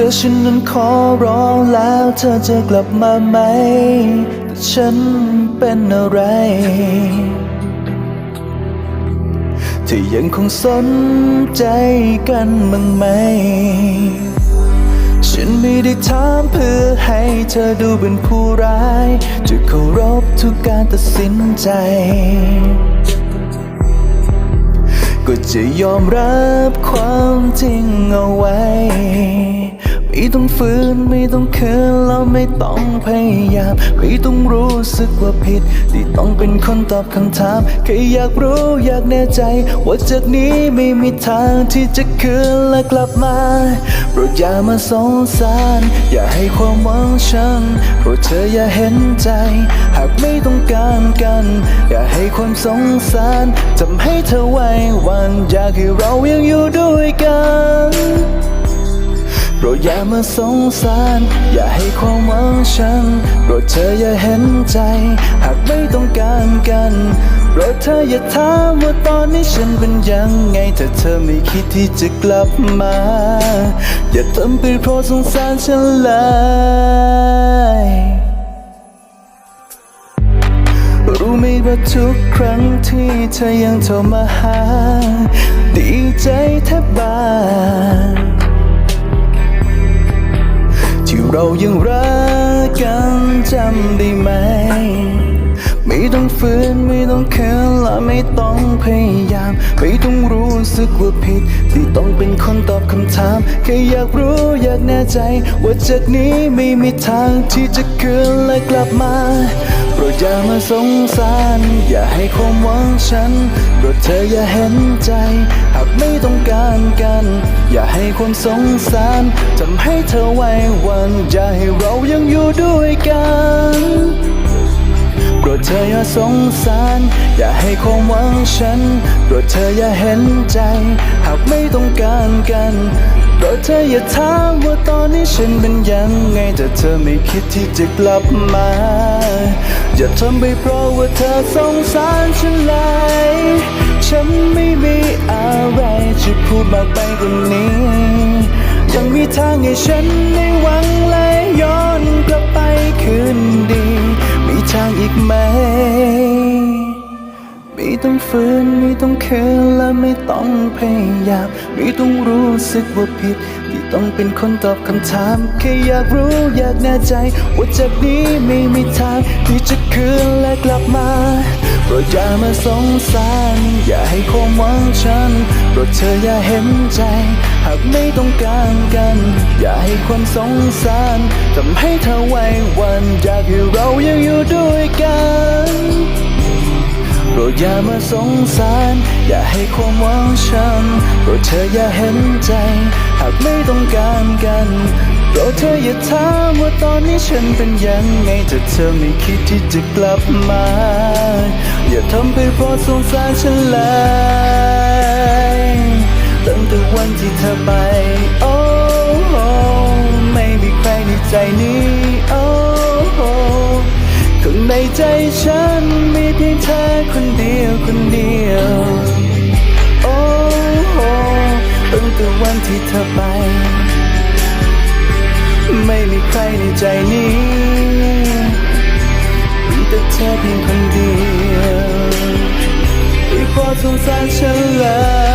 ธอฉันนั้นขอร้องแล้วเธอจะกลับมาไหม แต่ฉันเป็นอะไร เธอยังคงสนใจกันมั้งไหม ฉันไม่ได้ถามเพื่อให้เธอดูเป็นผู้ร้าย จะเคารพทุกการตัดสินใจก็จะยอมรับความจริงเอาไว้ ไม่ต้องฝืนไม่ต้องเคินแล้วไม่ต้องพยายาม ไม่ต้องรู้สึกว่าผิด ที่ต้องเป็นคนตอบคำถาม แค่อยากรู้อยากแน่ใจ ว่าจากนี้ไม่มีทางที่จะคืนและกลับมาโปรดอย่ามาสงสาร อย่าให้ความหวังฉันโปรดเธออย่าเห็นใจ หากไม่ต้องการกัน อย่าให้ความสงสารทำให้เธอไว้วันอยากให้เรายังอยู่ด้วยกัน โปรดอย่ามาสงสาร อย่าให้ความหวังฉันโปรดเธออย่าเห็นใจ หากไม่ต้องการกันโปรดเธออย่าถามว่าตอนนี้ฉันเป็นยังไงถ้าเธอไม่คิดที่จะกลับมา อย่าทำไปเพราะสงสารฉันเลยรู้ไหมว่าทุกครั้งที่เธอยังโทรมาหา ดีใจแทบบา ต้องฝืนไม่ต้องเคินและไม่ต้องพยายาม ไม่ต้องรู้สึกว่าผิดที่ต้องเป็นคนตอบคำถาม แค่อยากรู้อยากแน่ใจ ว่าจากนี้ไม่มีทางที่จะคืนและกลับมาโปรดอย่ามาสงสาร อย่าให้ความหวังฉันโปรดเธออย่าเห็นใจ หากไม่ต้องการกัน อย่าให้ความสงสารทำให้เธอไว้วันอย่า ออย่าสงสาร อย่าให้ความหวังฉันโปรดเธออย่าเห็นใจ หากไม่ต้องการกันโปรดเธออย่าถามว่าตอนนี้ฉันเป็นยังไงแต่เธอไม่คิดที่จะกลับมา อย่าทำไปเพราะว่าเธอสงสารฉันเลยฉันไม่มีอะไรจะพูดมากไปกว่านี้ ยังมีทางให้ฉันได้หวังและย้อนกลับไปคืนดี ทางอีกไหม ไม่ต้องฝืนไม่ต้องเคินและไม่ต้องพยายามไม่ต้องรู้สึกว่าผิด ที่ต้องเป็นคนตอบคำถามแค่อยากรู้อยากแน่ใจ ว่าจากนี้ไม่มีทางที่จะคืนและกลับมาโปรดอย่ามาสงสาร อย่าให้ความหวังฉันโปรดเธออย่าเห็นใจ หากไม่ต้องการกัน อย่าให้ความสงสารทำให้เธอไว้วันอยากให้เรายังอยู่ด้วยกันโปรดอย่ามาสงสาร อย่าให้ความหวังฉันโปรดเธออย่าเห็นใจ หากไม่ต้องการกันโปรดเธออย่าถามว่าตอนนี้ฉันเป็นยังไงถ้าเธอไม่คิดที่จะกลับมา อย่าทำไปเพราะสงสารฉันเลย ตั้งแต่วันที่เธอไป โอ้โอ้ไม่มีใครในใจนี้โอ้โอ้ข้างในใจฉันมีเพียงเธอคนเดียวคนเดียว โอ้โหตั้งแต่วันที่เธอไป ไม่มีใครในใจนี้มีแต่เธอเพียงคนเดียวไม่พอสงสารฉันเลย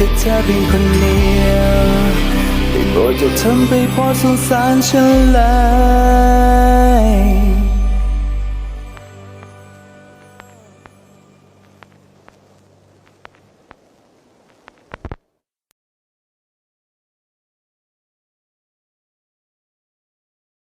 แต่เธอเพียงคนเดียวได้โปรดอย่าทำไปเพราะสงสารฉันเลย